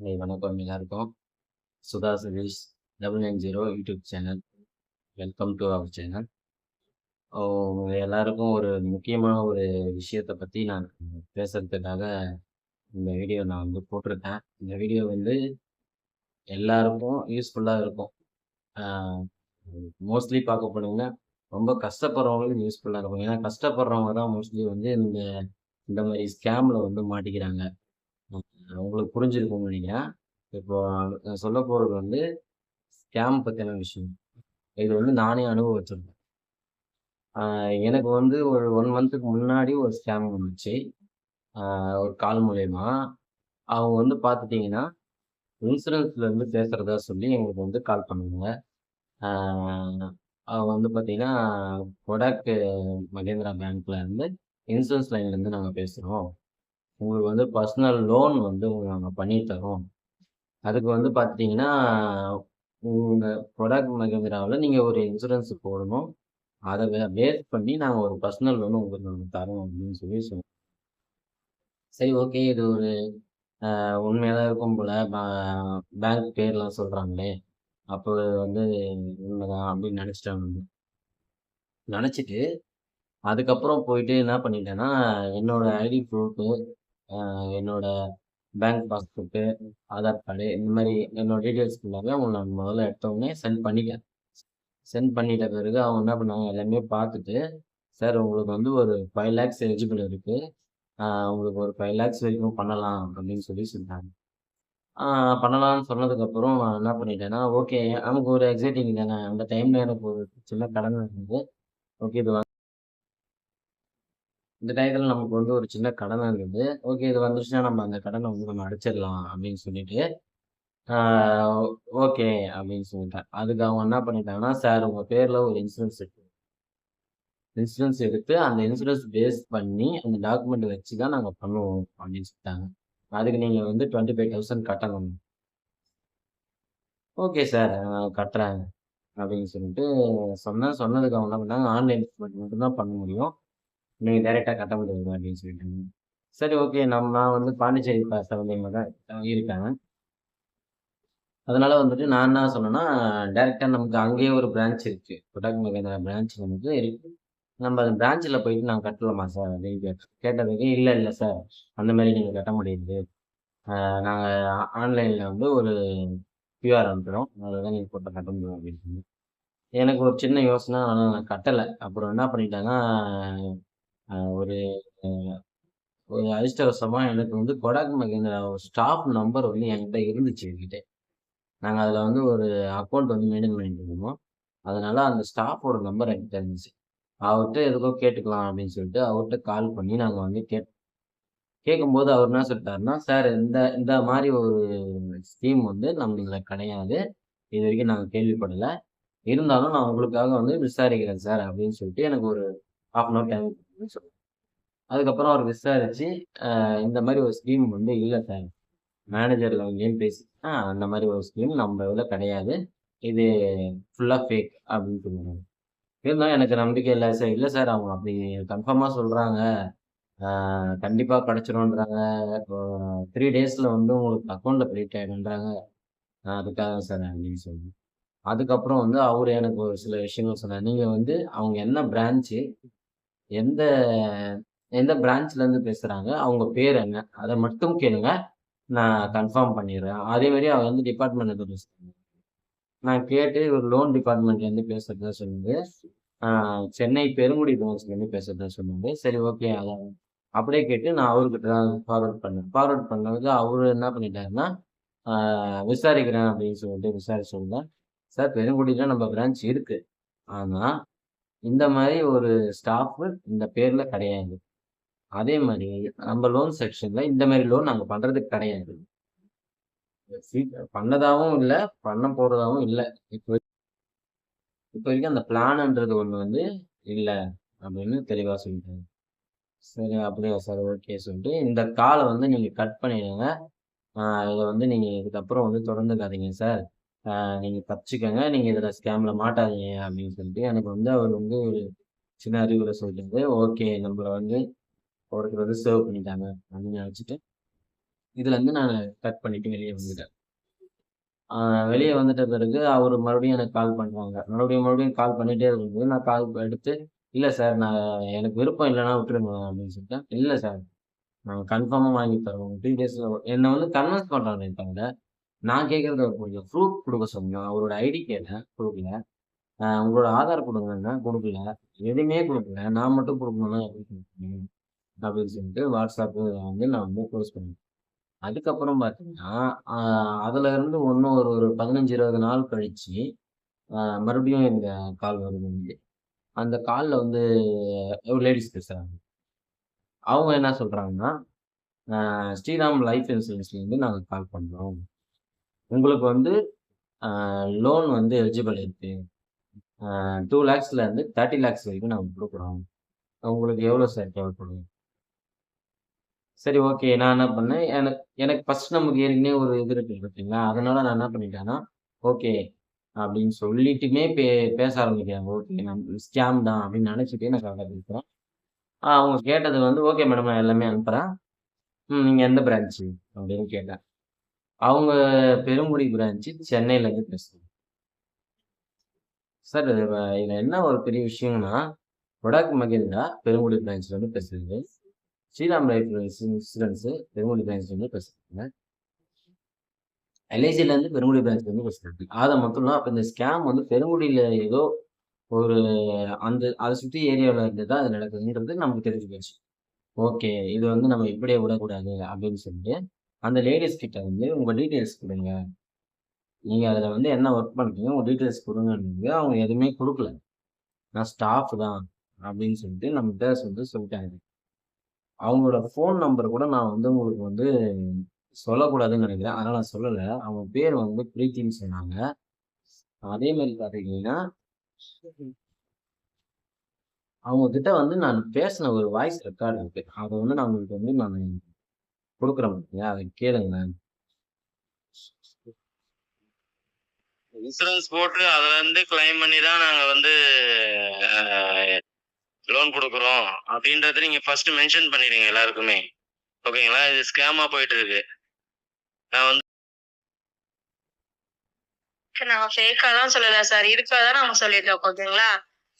Hi வணக்கம் எல்லாருக்கும். Sudha Satish double nine zero YouTube channel. Welcome to our channel. எல்லாருக்கும் ஒரு முக்கியமான ஒரு விஷயத்தை பற்றி நான் பேசுறதுக்காக இந்த வீடியோ நான் வந்து போட்டிருக்கேன். இந்த வீடியோ வந்து எல்லாருக்கும் யூஸ்ஃபுல்லாக இருக்கும். மோஸ்ட்லி பார்க்க போனீங்கன்னா ரொம்ப கஷ்டப்படுறவங்களுக்கு யூஸ்ஃபுல்லாக இருக்கும். ஏன்னா கஷ்டப்படுறவங்க தான் மோஸ்ட்லி வந்து இந்த இந்த மாதிரி ஸ்கேமில் வந்து மாட்டிக்கிறாங்க. உங்களுக்கு புரிஞ்சிருக்கும் நீங்கள் இப்போ நான் சொல்ல போகிறது வந்து ஸ்கேம் பற்றின விஷயம். இது வந்து நானே அனுபவிச்சிருக்கேன். எனக்கு வந்து ஒரு ஒன் மந்த்துக்கு முன்னாடி ஒரு ஸ்கேம் வந்துச்சு. ஒரு கால் மூலயமா. அவங்க வந்து பார்த்துட்டிங்கன்னா இன்சூரன்ஸ்லேருந்து பேசுகிறதா சொல்லி எங்களுக்கு வந்து கால் பண்ணுவாங்க அவங்க வந்து பார்த்தீங்கன்னா கொடாக் மகேந்திரா பேங்க்ல இருந்து இன்சூரன்ஸ் லைன்லேருந்து நாங்கள் பேசுகிறோம் உங்களுக்கு வந்து பர்சனல் லோன் வந்து உங்களுக்கு நாங்கள் பண்ணி தரோம். அதுக்கு வந்து பார்த்தீங்கன்னா உங்கள் கொடாக் மகேந்திராவில் நீங்கள் ஒரு இன்சூரன்ஸ் போடணும். அதை பேஸ் பண்ணி நாங்கள் ஒரு பர்சனல் லோன் உங்களுக்கு நாங்கள் தரோம் அப்படின்னு சொல்லி சொல்லுவோம் சரி ஓகே இது ஒரு உண்மையாக தான் இருக்கும் போல் பேங்க் பேர்லாம் சொல்கிறாங்களே அப்போ வந்து உண்மைதான் அப்படின்னு நினச்சிட்டாங்க நினச்சிட்டு அதுக்கப்புறம் போயிட்டு என்ன பண்ணிட்டேன்னா என்னோடய ஐடி ப்ரூஃபு என்னோட பேங்க் பாஸ்புக்கு ஆதார் கார்டு இந்த மாதிரி என்னோட டீட்டெயில்ஸ் ஃபுல்லாகவே அவங்க நான் முதல்ல எடுத்தவொடனே சென்ட் பண்ணிட்டேன். சென்ட் பண்ணிட்ட பிறகு அவங்க என்ன பண்ணாங்க எல்லாமே பார்த்துட்டு சார் உங்களுக்கு வந்து ஒரு ஃபைவ் லேக்ஸ் எலிஜிபிள் இருக்குது உங்களுக்கு ஒரு ஃபைவ் லேக்ஸ் வரைக்கும் பண்ணலாம் அப்படின்னு சொல்லி சொன்னாங்க. பண்ணலாம்னு சொன்னதுக்கப்புறம் நான் என்ன பண்ணிட்டேன்னா ஓகே நமக்கு ஒரு எக்ஸைட்டிங் தானே? அந்த டைமில் எனக்கு ஒரு சின்ன கடன் இருந்தது. ஓகே இது இந்த டயத்தில் நமக்கு வந்து ஒரு சின்ன கடனை இருந்தது. ஓகே இது வந்துருச்சுன்னா நம்ம அந்த கடனை வந்து நம்ம அடைச்சிடலாம் அப்படின்னு சொல்லிட்டு ஓகே அப்படின்னு சொல்லிட்டேன். அதுக்கு அவங்க என்ன பண்ணிட்டாங்கன்னா சார் உங்கள் பேரில் ஒரு இன்சூரன்ஸ் இருக்கு. இன்சூரன்ஸ் எடுத்து அந்த இன்சூரன்ஸ் பேஸ் பண்ணி அந்த டாக்குமெண்ட் வச்சு தான் நாங்கள் பண்ணுவோம் அப்படின்னு சொல்லிட்டாங்க. அதுக்கு நீங்கள் வந்து டுவெண்ட்டி ஃபைவ் தௌசண்ட் கட்டணும். ஓகே சார் நான் கட்டுறேன் அப்படின்னு சொல்லிட்டு சொன்னேன். சொன்னதுக்கு அவங்க என்ன பண்ணாங்க ஆன்லைன் பேமெண்ட் மட்டும்தான் பண்ண முடியும். நீங்கள் டைரெக்டாக கட்ட முடியாது அப்படின்னு சொல்லிட்டாங்க. சரி ஓகே நம்ம நான் வந்து பாண்டிச்சேரி சரௌண்டிங்கில் தான் இருக்கேன். அதனால் வந்துட்டு நான் என்ன சொன்னேன்னா டேரெக்டாக நமக்கு அங்கேயே ஒரு பிரான்ச் இருக்குது கொடாக் மகேந்திரா பிரான்ச் வந்துட்டு இருக்குது நம்ம அந்த பிரான்ச்சில் போயிட்டு நான் கட்டலாமா சார் அப்படின்னு கேட்டதுக்கு இல்லை இல்லை சார் அந்த மாதிரி நீங்கள் கட்ட முடியுது. நாங்கள் ஆன்லைனில் வந்து ஒரு கியூஆர் அனுப்புகிறோம் அதில் தான் நீங்கள் போட்டு கட்ட முடியும் அப்படின்னு எனக்கு ஒரு சின்ன யோசனை ஆனால் நான் கட்டலை. அப்புறம் என்ன பண்ணிட்டேன்னா ஒரு ஒரு அதிர்ஷ்டவசமாக எனக்கு வந்து கொடாக் மகேந்திரா ஸ்டாஃப் நம்பர் வந்து என்கிட்ட இருந்துச்சு என்கிட்ட. நாங்கள் அதில் வந்து ஒரு அக்கௌண்ட் வந்து மெயின்டைன் பண்ணிட்டு இருந்தோம். அதனால் அந்த ஸ்டாஃபோட நம்பர் என்கிட்ட இருந்துச்சு. அவர்கிட்ட எதுக்கோ கேட்டுக்கலாம் அப்படின்னு சொல்லிட்டு அவர்கிட்ட கால் பண்ணி நாங்கள் வந்து கேட் கேட்கும்போது அவர் என்ன சொல்லிட்டாருன்னா சார் இந்த இந்த மாதிரி ஒரு ஸ்கீம் வந்து நம்மளுக்கு கிடையாது. இது வரைக்கும் நாங்கள் கேள்விப்படலை. இருந்தாலும் நான் உங்களுக்காக வந்து விசாரிக்கிறேன் சார் அப்படின்னு சொல்லிட்டு எனக்கு ஒரு ஆஃப் அன் ஹவர் டைம் அதுக்கப்புறம் அவர் விசாரிச்சு இந்த மாதிரி ஒரு ஸ்கீம் வந்து இல்லை சார் மேனேஜரில் வந்து பேசி ஆ அந்த மாதிரி ஒரு ஸ்கீம் நம்ம இதில் கிடையாது. இது ஃபுல்லாக ஃபேக் அப்படின்னு சொல்லுவாங்க. இருந்தாலும் எனக்கு நம்பிக்கை இல்லை சார் இல்லை சார் அவங்க அப்படி கன்ஃபார்மாக சொல்கிறாங்க கண்டிப்பாக கிடச்சிரும்ன்றாங்க. த்ரீ டேஸில் வந்து உங்களுக்கு அக்கௌண்ட்டில் கிரெடிட் ஆகிடுன்றாங்க அதுக்காக சார் அப்படின்னு சொல்லி அதுக்கப்புறம் வந்து அவர் எனக்கு ஒரு சில விஷயங்கள் சொன்னார். நீங்கள் வந்து அவங்க என்ன பிரான்ச்சு எந்த எந்த பிரான்ச்லேருந்து பேசுகிறாங்க அவங்க பேர் என்ன? அதை மட்டும் கேளுங்க. நான் கன்ஃபார்ம் பண்ணிடுறேன். அதே மாதிரி அவர் வந்து டிபார்ட்மெண்ட் பேசுகிறாங்க நான் கேட்டு ஒரு லோன் டிபார்ட்மெண்ட்லேருந்து பேசுகிறதா சொன்னது சென்னை பெருங்குடி லோன்ஸ்லேருந்து பேசுகிறதா சொன்னாங்க சரி ஓகே அதான் அப்படியே கேட்டு நான் அவர்கிட்ட தான் ஃபார்வர்ட் பண்ணேன் ஃபார்வர்ட் பண்ணதுக்கு அவர் என்ன பண்ணிட்டாருன்னா விசாரிக்கிறேன் அப்படின்னு சொல்லிட்டு விசாரிச்சிருந்தேன் சார் பெருங்குடியில் நம்ம பிரான்ச் இருக்குது ஆனால் இந்த மாதிரி ஒரு ஸ்டாஃபு இந்த பேரில் கிடையாது. அதே மாதிரி நம்ம லோன் செக்ஷனில் இந்த மாதிரி லோன் நாங்கள் பண்ணுறதுக்கு கிடையாது. பண்ணதாகவும் இல்லை பண்ண போகிறதாகவும் இல்லை. இப்போ இப்போ வரைக்கும் அந்த பிளான்ன்றது ஒன்று வந்து இல்லை அப்படின்னு தெளிவாக சொல்லிட்டாங்க. சரி அப்படியா சார் ஓகே சொல்லிட்டு இந்த காலை வந்து நீங்கள் கட் பண்ணிடுங்க. இதை வந்து நீங்கள் இதுக்கப்புறம் வந்து தொடர்ந்துக்காதீங்க சார் நீங்கள் தப்பிச்சுக்கோங்க. நீங்கள் இதில் ஸ்கேமில் மாட்டாதீங்க அப்படின்னு சொல்லிட்டு எனக்கு வந்து அவர் வந்து ஒரு சின்ன அறிவுரை சொல்லிட்டு ஓகே நம்மளை வந்து ஒருத்தர் வந்து சேவ் பண்ணிட்டாங்க அப்படின்னு நினச்சிட்டு இதுலேருந்து நான் கட் பண்ணிட்டு வெளியே வந்துட்டேன். வெளியே வந்துட்ட பிறகு அவர் மறுபடியும் எனக்கு கால் பண்ணுவாங்க. மறுபடியும் மறுபடியும் கால் பண்ணிகிட்டே இருக்கும்போது நான் கால் எடுத்து இல்லை சார் நான் எனக்கு விருப்பம் இல்லைன்னா விட்டுருங்க அப்படின்னு சொல்லிட்டேன் இல்லை சார் நாங்கள் கன்ஃபார்மாக வாங்கி தரோம் த்ரீ டேஸில் என்னை வந்து கன்வின்ஸ் பண்ணுறாங்க தவிர நான் கேட்குறது அவர் கொஞ்சம் ப்ரூஃப் கொடுக்க சொன்னோம் அவரோட ஐடி கேட்டேன் கொடுக்கல. உங்களோட ஆதார் கொடுங்கன்னா கொடுக்கல. எதுவுமே கொடுக்கல. நான் மட்டும் கொடுக்கணும் அப்படின்னு அப்படின்னு சொல்லிட்டு வாட்ஸ்அப்பு வந்து நான் வந்து க்ளோஸ் பண்ணேன். அதுக்கப்புறம் பார்த்தீங்கன்னா ஆஹ் அதுல இருந்து ஒன்றும் ஒரு ஒரு பதினஞ்சு இருபது நாள் கழிச்சு மறுபடியும் இந்த கால் வருது வந்து அந்த காலில் வந்து ஒரு லேடிஸ் பேசுகிறாங்க அவங்க என்ன சொல்கிறாங்கன்னா ஸ்ரீராம் லைஃப் இன்சூரன்ஸ்லேருந்து நாங்கள் கால் பண்ணுறோம் உங்களுக்கு வந்து லோன் வந்து எலிஜிபிள் இருக்குது டூ லேக்ஸ்லேருந்து தேர்ட்டி லேக்ஸ் வரைக்கும் நாங்கள் கொடுக்குறோம். உங்களுக்கு எவ்வளோ சார் தேவைப்படும்? சரி ஓகே நான் என்ன பண்ணேன்? எனக்கு எனக்கு ஃபர்ஸ்ட் நமக்கு ஏற்கனவே ஒரு இது இருக்கு பார்த்தீங்களா? அதனால நான் என்ன பண்ணிட்டேன்னா ஓகே அப்படின்னு சொல்லிட்டுமே பே பேச ஆரம்பிக்கிறேன். ஓகே நான் ஸ்கேம் தான் அப்படின்னு நினச்சிட்டே நான் கரெக்டாக இருக்கிறேன் அவங்க கேட்டது வந்து ஓகே மேடம் நான் எல்லாமே அனுப்புகிறேன் ம் நீங்கள் எந்த பிரான்ச்சு அப்படின்னு கேட்டேன். அவங்க பெருங்குடி பிரான்ச்சு சென்னையிலேருந்து பேசுகிறேன் சார் இதில் என்ன ஒரு பெரிய விஷயம்னா கொடாக் மகிழ்ந்தா பெருங்குடி பிரான்ச்லேருந்து பேசுறது. ஸ்ரீராம் லைஃப் இன்சூரன்ஸு பெருங்குடி பிரான்ச்லேருந்து பேசுகிறாங்க எல்ஐசிலேருந்து பெருங்குடி பிரான்ச்லேருந்து பேசுகிறாங்க அதை மட்டும் தான் அப்போ இந்த ஸ்கேம் வந்து பெருங்குடியில் ஏதோ ஒரு அந்த அதை சுற்றி ஏரியாவில் இருந்து தான் அது நடக்குதுன்றது நமக்கு தெரிஞ்சு போச்சு. ஓகே இது வந்து நம்ம இப்படியே விடக்கூடாது அப்படின்னு சொல்லிட்டு அந்த லேடிஸ் கிட்ட வந்து உங்கள் டீட்டெயில்ஸ் கொடுங்க. நீங்கள் அதில் வந்து என்ன ஒர்க் பண்ணுறீங்க உங்கள் டீட்டெயில்ஸ் கொடுங்கன்னு அவங்க எதுவுமே கொடுக்கல. நான் ஸ்டாஃப் தான் அப்படின்னு சொல்லிட்டு நம்ம நம்மகிட்ட வந்து சொல்லிட்டாங்க. அவங்களோட ஃபோன் நம்பர் கூட நான் வந்து உங்களுக்கு வந்து சொல்லக்கூடாதுன்னு நினைக்கிறேன். அதனால் நான் சொல்லலை. அவங்க பேர் வந்து பிரீத்தின்னு சொன்னாங்க. அதே மாதிரி பார்த்தீங்கன்னா அவங்க கிட்ட வந்து நான் பேசின ஒரு வாய்ஸ் ரெக்கார்டு இருக்கு. அதை வந்து நான் உங்களுக்கு வந்து நான் கொடுக்குறேன் பார்த்தீங்க அதை கேளுங்க இன்சூரன்ஸ் போட்டு அதுல இருந்து கிளைம் பண்ணி தான் நாங்க வந்து லோன் கொடுக்குறோம். அப்படின்றத நீங்க ஃபர்ஸ்ட் மென்ஷன் பண்ணிடுங்க எல்லாருக்குமே. ஓகேங்களா இது ஸ்கேமா போயிட்டு இருக்கு. நான் வந்து நாங்க ஃபேக்கா தான் சொல்லல சார் இருக்கா தான் நாங்க சொல்லிட்டு இருக்கோம் ஓகேங்களா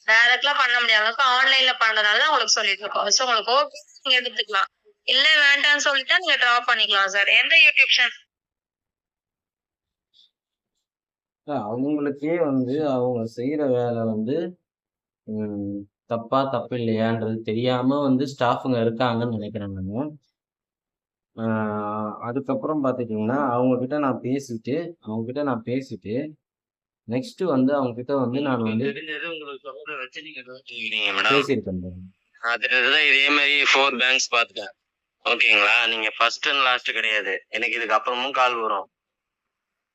டைரக்ட்லா பண்ண முடியாத ஆன்லைன்ல பண்றதுனால தான் உங்களுக்கு சொல்லிட்டு இருக்கோம் ஸோ உங்களுக்கு ஓகே நீங்க எடுத்துக்கலாம். இல்ல வேண்டாம்னு சொல்லிட்டா நீங்க டிராப் பண்ணிக்கலாம் சார் எந்த யூடியூப் சேனல் அவங்களுக்கே வந்து அவங்க செய்யற வேலை வந்து தப்பா தப்பு இல்லையான்றது தெரியாம வந்து ஸ்டாஃபுங்க இருக்காங்கன்னு நினைக்கிறேன் நான். அதுக்கப்புறம் பார்த்துக்கிட்டிங்கன்னா அவங்க கிட்ட நான் பேசிட்டு அவங்க கிட்ட நான் பேசிட்டு நெக்ஸ்ட் வந்து அவங்க கிட்ட வந்து நான் வந்து பேசியிருக்கேன் இதே மாதிரி ஃபோர் பேங்க்ஸ் பார்த்துட்டேன் ஓகேங்களா? நீங்க ஃபர்ஸ்ட் அண்ட் லாஸ்ட் கிடையாது. எனக்கு இதுக்கு அப்புறமும் கால் வரும்.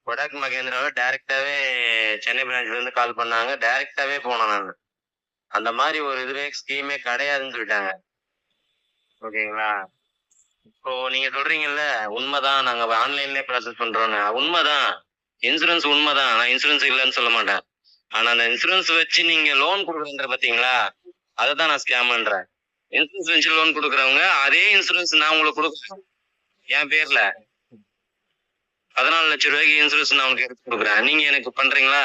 கொடாக் மகேந்திராவை டைரக்டாவே சென்னை பிரான்ச்ல இருந்து கால் பண்ணாங்க. டைரக்டாவே போனேன் நான். அந்த மாதிரி ஒரு இதுவே ஸ்கீமே கிடையாதுன்னு சொல்லிட்டாங்க. ஓகேங்களா? இப்போ நீங்க சொல்றீங்கல்ல உண்மைதான். நாங்க ஆன்லைன்லயே ப்ராசஸ் பண்றோம்னு. உண்மைதான். இன்சூரன்ஸ் உண்மைதான். நான் இன்சூரன்ஸ் இல்லைன்னு சொல்ல மாட்டேன். ஆனா அந்த இன்சூரன்ஸ் வச்சு நீங்க லோன் கொடுக்குறீங்க பாத்தீங்களா? அதை தான் நான் ஸ்கேம்ன்றேன் இன்சூரன்ஸ் வச்சு லோன் கொடுக்குறவங்க அதே இன்சூரன்ஸ் நான் உங்களுக்கு கொடுக்குறேன். என் பேர்ல. பதினாலு லட்சம் ரூபாய்க்கு இன்சூரன்ஸ் நான் உங்களுக்கு எடுத்து கொடுக்குறேன். நீங்க எனக்கு பண்றீங்களா?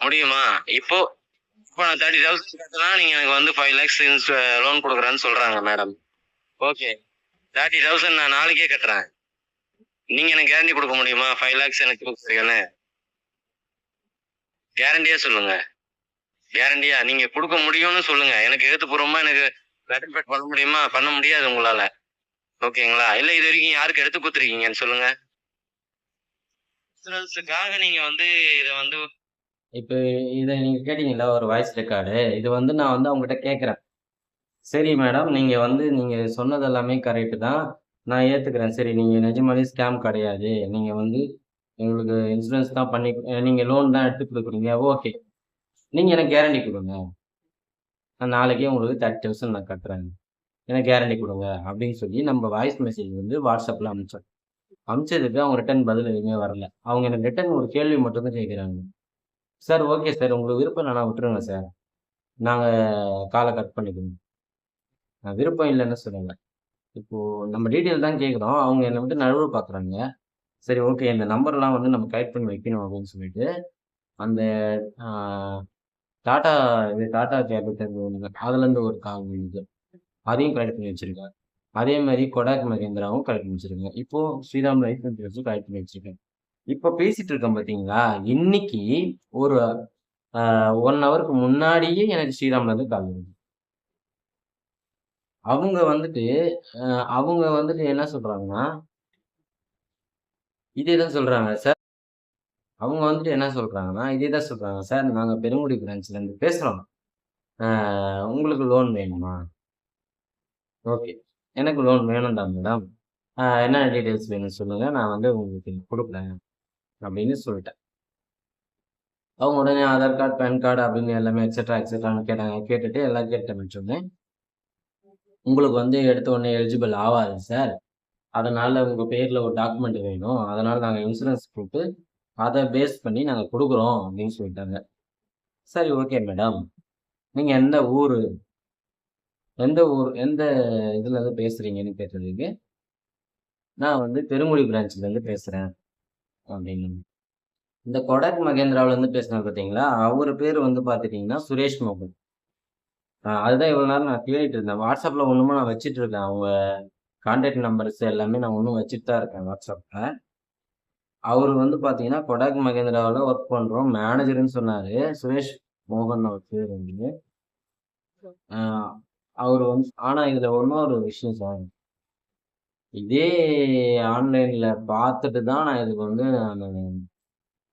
முடியுமா? இப்போ இப்போ நான் தேர்ட்டி தௌசண்ட் கட்டினா நீங்க எனக்கு வந்து ஃபைவ் லேக்ஸ் லோன் கொடுக்குறேன்னு சொல்றாங்க மேடம் ஓகே தேர்ட்டி தௌசண்ட் நான் நாளைக்கே கட்டுறேன். நீங்க எனக்கு கேரண்டி கொடுக்க முடியுமா? ஃபைவ் லேக்ஸ் எனக்கு கொடுக்குறீங்கன்னு? கேரண்டியா சொல்லுங்க. கேரண்டியா நீங்க கொடுக்க முடியும்னு சொல்லுங்க. எனக்கு எழுத்துப்பூர்வமா எனக்கு ரெட்டிஃபைட் பண்ண முடியுமா? பண்ண முடியாது உங்களால. ஓகேங்களா? இல்ல இது வரைக்கும் யாருக்கு எடுத்து கொடுத்துருக்கீங்கன்னு சொல்லுங்க. இன்சூரன்ஸுக்காக நீங்க வந்து இதை வந்து இப்போ இதை நீங்கள் கேட்டீங்கல்ல ஒரு வாய்ஸ் ரெக்கார்டு இது வந்து நான் வந்து அவங்ககிட்ட கேட்குறேன் சரி மேடம் நீங்கள் வந்து நீங்கள் சொன்னது எல்லாமே கரெக்டு தான். நான் ஏற்றுக்கிறேன் சரி நீங்கள் நிஜமாலே ஸ்கேம் கிடையாது. நீங்கள் வந்து எங்களுக்கு இன்சூரன்ஸ் தான் பண்ணி நீங்கள் லோன் தான் எடுத்து கொடுக்குறீங்க. ஓகே நீங்கள் எனக்கு கேரண்டி கொடுங்க. நான் நாளைக்கே உங்களுக்கு தேர்ட்டி தௌசண்ட் நான் கட்டுறேன். எனக்கு கேரண்டி கொடுங்க அப்படின்னு சொல்லி நம்ம வாய்ஸ் மெசேஜ் வந்து வாட்ஸ்அப்பில் அனுப்பிச்சோம். அனுப்பிச்சதுக்கு அவங்க ரிட்டர்ன் பதில் எதுவுமே வரல. அவங்க எனக்கு ரிட்டர்ன் ஒரு கேள்வி மட்டும்தான் கேட்குறாங்க. சார் ஓகே சார் உங்களுக்கு விருப்பம் இல்லைனா விட்டுருங்க சார் நாங்கள் காலை கட் பண்ணிக்கணும் நான் விருப்பம் இல்லைன்னு சொல்லுங்க இப்போது நம்ம டீட்டெயில் தான் கேட்குறோம். அவங்க என்னை விட்டு நழுவு பார்க்குறாங்க. சரி ஓகே இந்த நம்பர்லாம் வந்து நம்ம கலெக்ட் பண்ணி வைக்கணும் அப்படின்னு சொல்லிட்டு அந்த ஆஹ், டாடா இது டாடா கேபிட்டல் அதுலேருந்து ஒரு கால் வந்து அதையும் கலெக்ட் பண்ணி வச்சிருக்காங்க அதே மாதிரி கொடாக் மகேந்திராவும் கலெக்ட் பண்ணி வச்சிருக்கேன். இப்போ ஸ்ரீராம் லைஃப் இன்சூரன்ஸும் கலெக்ட் பண்ணி வச்சிருக்கேன். இப்போ பேசிட்டு இருக்கேன் பார்த்தீங்களா இன்னைக்கு ஒரு ஒன் ஹவருக்கு முன்னாடியே எனக்கு ஸ்ரீராம்ல இருந்து கால் வருது. அவங்க வந்துட்டு அவங்க வந்துட்டு என்ன சொல்றாங்கன்னா இதே தான் சொல்றாங்க சார். அவங்க வந்துட்டு என்ன சொல்கிறாங்கன்னா இதே தான் சொல்கிறாங்க சார் நாங்கள் பெருங்குடி பிரான்ச்லேருந்து பேசுகிறோம் உங்களுக்கு லோன் வேணுமா? ஓகே எனக்கு லோன் வேணும் தான் மேடம் என்ன டீட்டெயில்ஸ் வேணும்னு சொல்லுங்கள் நான் வந்து உங்களுக்கு கொடுக்குறேன். அப்படின்னு சொல்லிட்டேன். அவங்க உடனே ஆதார் கார்டு பேன் கார்டு அப்படின்னு எல்லாமே எக்ஸெட்ரா எக்ஸட்ரான்னு கேட்டாங்க. கேட்டுட்டு எல்லாம் கேட்டேன்னு சொன்னேன் உங்களுக்கு வந்து எடுத்த உடனே எலிஜிபிள் ஆகாது சார் அதனால் உங்கள் பேரில் ஒரு டாக்குமெண்ட் வேணும். அதனால் நாங்கள் இன்சூரன்ஸ் போட்டு அதை பேஸ் பண்ணி நாங்கள் கொடுக்குறோம் அப்படின்னு சொல்லிட்டாங்க. சரி ஓகே மேடம் நீங்கள் எந்த ஊர்? எந்த ஊர் எந்த இதுலேருந்து இருந்து கேட்டதுக்கு நான் வந்து பெருங்குடி பிரான்ச்லேருந்து பேசுகிறேன் அப்படின்னு. இந்த கொடக் மகேந்திராவிலேருந்து பேசினார் பார்த்தீங்களா அவர் பேர் வந்து பார்த்துட்டிங்கன்னா சுரேஷ் மோகன். அதுதான் இவ்வளோ நேரம் நான் தேடிட்டு இருந்தேன். வாட்ஸ்அப்பில் ஒன்றுமே நான் வச்சுட்டு இருக்கேன். அவங்க கான்டாக்ட் நம்பர்ஸ் எல்லாமே நான் ஒன்றும் வச்சுட்டு தான் இருக்கேன் வாட்ஸ்அப்பில் அவர் வந்து பார்த்தீங்கன்னா கொடாக் மகேந்திராவில் ஒர்க் பண்ணுறோம் மேனேஜர்னு சொன்னார். சுரேஷ் மோகன் அவர் பேர் வந்து. அவர் வந்து ஆனால் இதில் ஒன்றும் ஒரு விஷயம் சார் இதே ஆன்லைனில் பார்த்துட்டு தான் நான் இதுக்கு வந்து நான்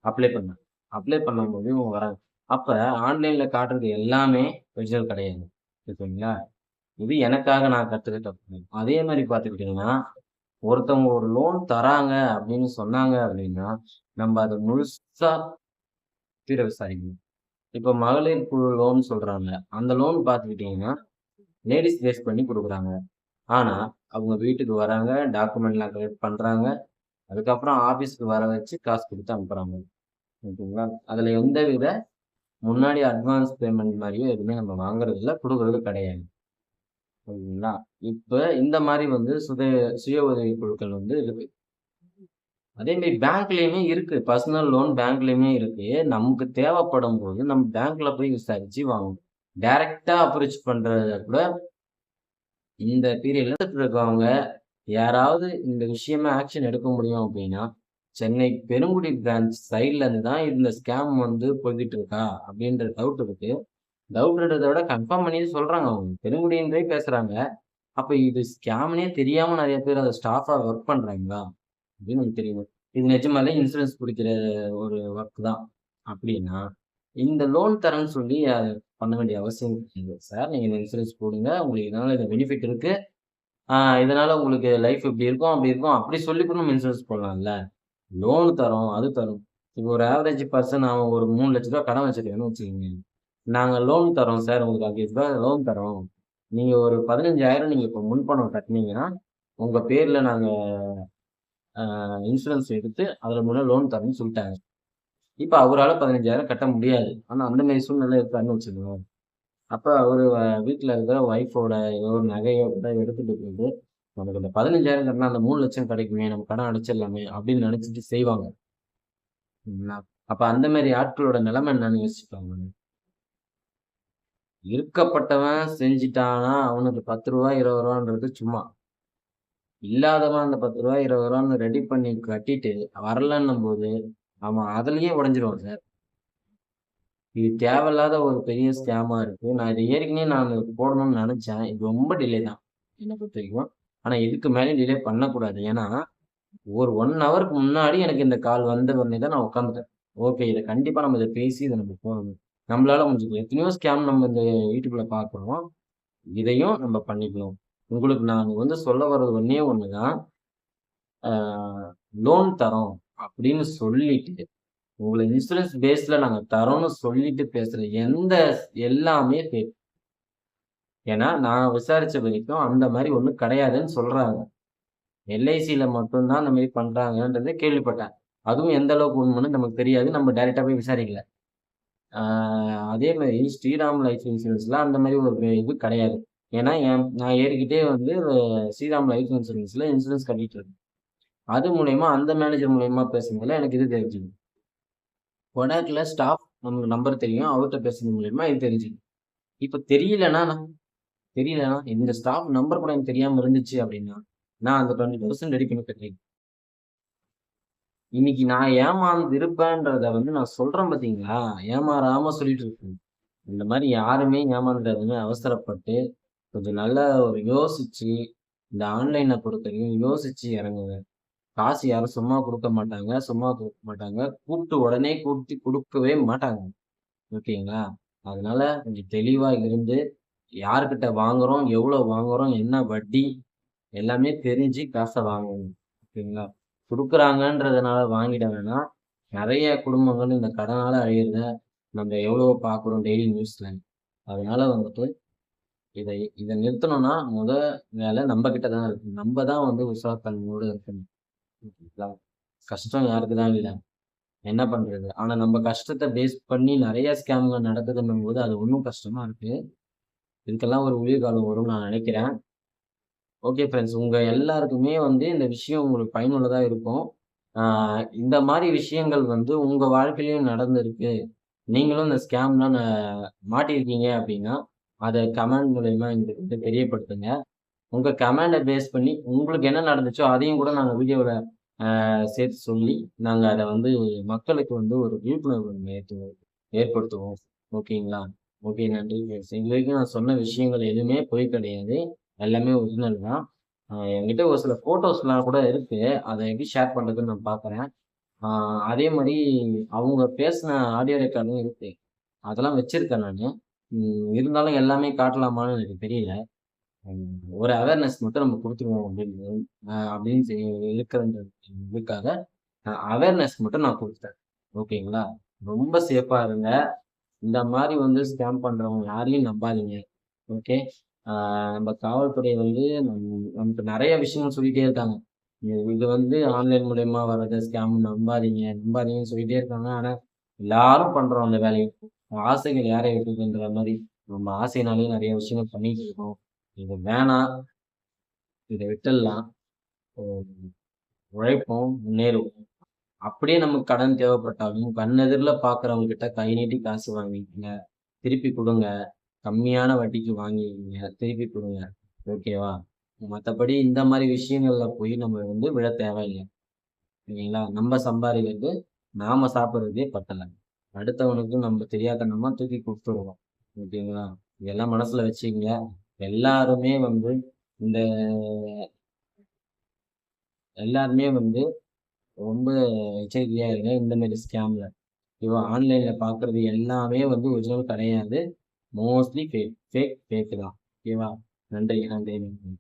அப்ளை பண்ணேன். அப்ளை பண்ணும்போது இவங்க வராங்க. அப்போ ஆன்லைனில் காட்டுறது எல்லாமே ஒரிஜினல் கிடையாது. ஓகேங்களா இது எனக்காக நான் கற்றுக்கிட்ட அதே மாதிரி பார்த்துக்கிட்டிங்கன்னா ஒருத்தவங்க ஒரு லோன் தராங்க அப்படின்னு சொன்னாங்க அப்படின்னா நம்ம அதை முழுசா தீர விசாரிக்கணும். இப்போ மகளிர் குழு லோன் சொல்றாங்க. அந்த லோன் பார்த்துக்கிட்டிங்கன்னா லேடிஸ் பேஸ் பண்ணி கொடுக்குறாங்க. ஆனா அவங்க வீட்டுக்கு வராங்க டாக்குமெண்ட்லாம் கலெக்ட் பண்றாங்க. அதுக்கப்புறம் ஆபீஸ்க்கு வர வச்சு காசு கொடுத்து அனுப்புறாங்க. ஓகேங்களா? அதுல எந்த வித முன்னாடி அட்வான்ஸ் பேமெண்ட் மாதிரியோ எதுவுமே நம்ம வாங்குறது இல்லை கொடுக்கறது கிடையாது. ஓகேங்களா இப்போ இந்த மாதிரி வந்து சுத சுய உதவி குழுக்கள் வந்து இருக்கு. அதே மாதிரி பேங்க்லேயுமே இருக்கு. பர்சனல் லோன் பேங்க்லேயுமே இருக்கு. நமக்கு தேவைப்படும் போது நம்ம பேங்க்ல போய் விசாரிச்சு வாங்கணும். டைரக்டா அப்ரோச் பண்றத கூட இந்த பீரியட்ல இருக்கவங்க யாராவது இந்த விஷயமா ஆக்ஷன் எடுக்க முடியும் அப்படின்னா சென்னை பெருங்குடி பிரான்ச் சைட்ல இருந்து தான் இந்த ஸ்கேம் வந்து போய்கிட்டு இருக்கா அப்படின்ற டவுட் இருக்கு. லவ்ன்றதை விட கன்ஃபார்ம் பண்ணி சொல்கிறாங்க அவங்க பெருங்குடின்றே பேசுகிறாங்க அப்போ இது ஸ்கேம்னே தெரியாமல் நிறைய பேர் அதை ஸ்டாஃபாக ஒர்க் பண்ணுறாங்களா அப்படின்னு எனக்கு தெரியும் இது நிஜமாலே இன்சூரன்ஸ் பிடிக்கிற ஒரு ஒர்க் தான். அப்படின்னா இந்த லோன் தரேன்னு சொல்லி பண்ண வேண்டிய அவசியம் இல்லை சார் நீங்கள் இந்த இன்சூரன்ஸ் போடுங்க. உங்களுக்கு இதனால் இந்த பெனிஃபிட் இருக்குது இதனால் உங்களுக்கு லைஃப் இப்படி இருக்கும் அப்படி இருக்கும். அப்படி சொல்லி கூட நம்ம இன்சூரன்ஸ் போடலாம்ல. லோன் தரோம் அது தரும். இப்போ ஒரு ஆவரேஜ் பர்சன் அவன் ஒரு மூணு லட்ச ரூபா கடன் வச்சிருக்கேன்னு வச்சுக்கோங்க. நாங்கள் லோன் தரோம் சார் உங்களுக்கு அஞ்சு ரூபாய் லோன் தரோம் நீங்கள் ஒரு பதினஞ்சாயிரம் நீங்கள் இப்போ முன்பணம் கட்டினீங்கன்னா உங்கள் பேரில் நாங்கள் இன்சூரன்ஸ் எடுத்து அதில் மூலம் லோன் தரோம்னு சொல்லிட்டாங்க. இப்போ அவரால் பதினஞ்சாயிரம் கட்ட முடியாது. ஆனால் அந்த மாதிரி சூழ்நிலை இருக்காருன்னு வச்சுக்கோங்க. அப்போ அவர் வீட்டில் இருக்கிற ஒய்ஃபோட ஏதோ ஒரு நகையை கூட எடுத்துகிட்டு போயிட்டு நமக்கு இந்த பதினஞ்சாயிரம் கட்டினா அந்த மூணு லட்சம் கிடைக்குமே நம்ம கடன் அடைச்சிடலாமே அப்படின்னு நினச்சிட்டு செய்வாங்க. அப்போ அந்த மாதிரி ஆட்களோட நிலைமை என்னன்னு யோசிச்சுப்பாங்க இருக்கப்பட்டவன் செஞ்சிட்டானா? அவனுக்கு பத்து ரூபா இருபது ரூபான்றது சும்மா. இல்லாதவன் அந்த பத்து ரூபா இருபது ரூபான்னு ரெடி பண்ணி கட்டிட்டு வரலன்னும் போது அவன் அதுலயே உடஞ்சிருவான் சார். இது தேவையில்லாத ஒரு பெரிய ஸ்கேமா இருக்கு. நான் இது ஏற்கனவே நான் போடணும்னு நினைச்சேன். இது ரொம்ப டிலே தான். என்ன பொறுத்த வரைக்கும். ஆனா இதுக்கு மேலே டிலே பண்ணக்கூடாது. ஏன்னா ஒரு ஒன் ஹவருக்கு முன்னாடி எனக்கு இந்த கால் வந்த உடனே தான் நான் உட்காந்துட்டேன். ஓகே இதை கண்டிப்பா நம்ம இதை பேசி இதை நம்ம போகணும் நம்மளால முடிஞ்சுக்கணும் எத்தனையோ ஸ்கேம் நம்ம இந்த யூடியூப்ல பார்க்குறோம் இதையும் நம்ம பண்ணிக்கணும். உங்களுக்கு நாங்கள் வந்து சொல்ல வர்றது ஒன்னே தான் லோன் தரோம் அப்படின்னு சொல்லிட்டு உங்களை இன்சூரன்ஸ் பேஸில் நாங்கள் தரோம்னு சொல்லிட்டு பேசுகிற எந்த எல்லாமே பே ஏன்னா நான் விசாரித்த வரைக்கும் அந்த மாதிரி ஒன்றும் கிடையாதுன்னு சொல்கிறாங்க எல்ஐசியில் மட்டும்தான் அந்த மாதிரி பண்ணுறாங்கன்றதே கேள்விப்பட்டேன். அதுவும் எந்த அளவுக்கு உண்மைன்னு நமக்கு தெரியாது. நம்ம டைரெக்டாக போய் விசாரிக்கல. அதே மாதிரி ஸ்ரீராம் லைஃப் இன்சூரன்ஸில் அந்த மாதிரி ஒரு இது கிடையாது. ஏன்னா என் நான் ஏறிக்கிட்டே வந்து ஸ்ரீராம் லைஃப் இன்சூரன்ஸில் இன்சூரன்ஸ் கட்டிட்டு இருக்கேன். அது மூலயமா அந்த மேனேஜர் மூலயமா பேசுனதில் எனக்கு இது தெரிஞ்சுது. கொடாக்கில் ஸ்டாஃப் நமக்கு நம்பர் தெரியும் அவர்கிட்ட பேசுறது மூலயமா இது தெரிஞ்சுது. இப்போ தெரியலனா நான் தெரியலனா இந்த ஸ்டாஃப் நம்பர் கூட எனக்கு தெரியாமல் இருந்துச்சு அப்படின்னா நான் அந்த டுவெண்ட்டி தௌசண்ட் ரெடி பண்ணி கட்டுறேன். இன்னைக்கு நான் ஏமாந்து இருப்பேன்றத வந்து நான் சொல்றேன் பாத்தீங்களா? ஏமாறாம சொல்லிட்டு இருக்கேன். இந்த மாதிரி யாருமே ஏமாந்துடாதுன்னு அவசரப்பட்டு கொஞ்சம் நல்லா ஒரு யோசிச்சு இந்த ஆன்லைனை பொறுத்தவரைக்கும் யோசிச்சு இறங்குங்க. காசு யாரும் சும்மா கொடுக்க மாட்டாங்க. சும்மா கொடுக்க மாட்டாங்க. கூப்பிட்டு உடனே கூப்பிட்டு கொடுக்கவே மாட்டாங்க. ஓகேங்களா? அதனால கொஞ்சம் தெளிவா இருந்து யார்கிட்ட வாங்குறோம் எவ்வளோ வாங்குறோம் என்ன வட்டி எல்லாமே தெரிஞ்சு காசை வாங்கணும் ஓகேங்களா? கொடுக்குறாங்கன்றதுனால வாங்கிட வேணாம். நிறைய குடும்பங்கள் இந்த கடனால் அழியிறத நம்ம எவ்வளோ பார்க்குறோம் டெய்லி நியூஸில் அதனால வந்துட்டு இதை இதை நிறுத்தணும்னா முத வேலை நம்ம கிட்ட தான் இருக்கு. நம்ம தான் வந்து உற்சாகத்தன்மையோடு இருக்கணும். ஓகேங்களா கஷ்டம் யாருக்கு தான் இல்லை. என்ன பண்ணுறது ஆனால் நம்ம கஷ்டத்தை பேஸ் பண்ணி நிறைய ஸ்கேம்கள் நடக்குதுன்னும் போது அது இன்னும் கஷ்டமாக இருக்குது இதுக்கெல்லாம் ஒரு உயிர் காலம் வரும்னு நான் நினைக்கிறேன். ஓகே ஃப்ரெண்ட்ஸ் உங்கள் எல்லாருக்குமே வந்து இந்த விஷயம் உங்களுக்கு பயனுள்ளதாக இருக்கும். இந்த மாதிரி விஷயங்கள் வந்து உங்கள் வாழ்க்கையிலையும் நடந்திருக்கு. நீங்களும் இந்த ஸ்கேம்லாம் மாட்டியிருக்கீங்க அப்படின்னா அதை கமெண்ட் மூலயமா எங்களுக்கு வந்து தெரியப்படுத்துங்க. உங்கள் கமெண்டை பேஸ் பண்ணி உங்களுக்கு என்ன நடந்துச்சோ அதையும் கூட நாங்கள் வீடியோவில் சேர்த்து சொல்லி நாங்கள் அதை வந்து மக்களுக்கு வந்து ஒரு விழிப்புணர்வு ஏற்று ஏற்படுத்துவோம். ஓகேங்களா ஓகே நன்றி friends. இது வரைக்கும் நான் சொன்ன விஷயங்கள் எதுவுமே போய் கிடையாது. எல்லாமே ஒரிஜினல் தான். என்கிட்ட ஒரு சில ஃபோட்டோஸ்லாம் கூட இருக்கு. அதை எப்படி ஷேர் பண்ணுறதுன்னு நான் பார்க்குறேன் அதே மாதிரி அவங்க பேசின ஆடியோ ரெக்கார்டும் இருக்கு. அதெல்லாம் வச்சிருக்கேன் நான். இருந்தாலும் எல்லாமே காட்டலாமான்னு எனக்கு தெரியல. ஒரு அவேர்னஸ் மட்டும் நம்ம கொடுத்துருவோம் அப்படின்னு அப்படின்னு இருக்கிற இதுக்காக அவேர்னஸ் மட்டும் நான் கொடுத்தேன் ஓகேங்களா? ரொம்ப சேஃபாக இருங்க. இந்த மாதிரி வந்து ஸ்கேம் பண்ணுறவங்க யாரையும் நம்பாதீங்க. ஓகே? நம்ம காவல்துறை வந்து நம்- நமக்கு நிறைய விஷயங்கள் சொல்லிட்டே இருக்காங்க. இது வந்து ஆன்லைன் மூலயமா வர்றது ஸ்கேம் நம்பாதீங்க நம்பாதீங்கன்னு சொல்லிட்டே இருக்காங்க. ஆனா எல்லாரும் பண்றோம் அந்த வேலையை. ஆசைகள் யாரை விட்டுதுன்ற மாதிரி நம்ம ஆசைனாலே நிறைய விஷயங்கள் பண்ணிட்டு இருக்கோம். இது வேணாம். இதை விட்டுடலாம். உழைப்போம் முன்னேறுவோம். அப்படியே நமக்கு கடன் தேவைப்பட்டாலும் கண்ணெதிரில் பார்க்குறவங்க கிட்ட கை நீட்டி காசு வாங்கிக்கங்க. திருப்பி கொடுங்க. கம்மியான வட்டிக்கு வாங்கிக்கங்க திருப்பி கொடுங்க. ஓகேவா? மற்றபடி இந்த மாதிரி விஷயங்களில் போய் நம்ம வந்து விழ தேவையில்லை. சரிங்களா நம்ம சம்பாதிக்கிறது நாம் சாப்பிட்றதே பத்தலை. அடுத்தவனுக்கு நம்ம தெரியாதனமா தூக்கி கொடுத்துருவோம் ஓகேங்களா? இதெல்லாம் மனசில் வச்சுக்கங்க. எல்லாருமே வந்து இந்த எல்லாருமே வந்து ரொம்ப எச்சரிக்கையாக இருங்க. இந்த மாதிரி இப்போ இவன் பார்க்குறது எல்லாமே வந்து ஒரிஜினல் கிடையாது. மோஸ்ட்லி ஃபேக் ஃபேக் ஃபேக் தான் ஓகேவா? நன்றி நன்றி நன்றி.